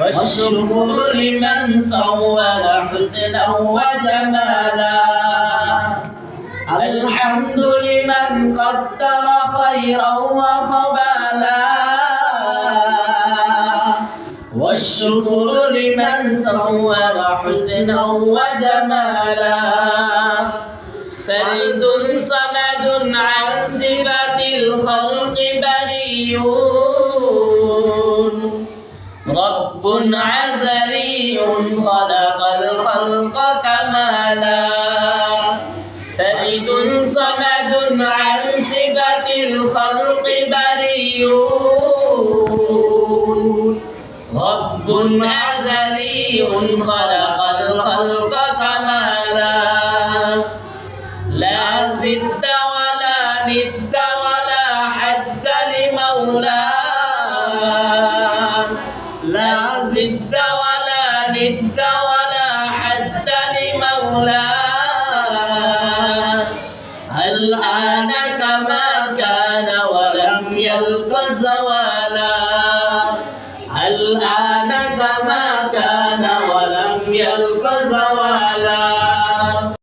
والشكر لمن صور حسنا وجمالا. الحمد لمن قدر خيرا وقبالا والشكر لمن صور حسنا وجمالا. فرد صمد عن صفة الخلق بريون رب عزلي خلق الخلق كمالا. فرد صمد عن صفة الخلق بريون رب أزلي خلق ند ولا حد لمولاه لا زد ولا ند ولا حد لمولاه الآن كما كان ولم يلق زوالا. الآن كما كان ولم يلق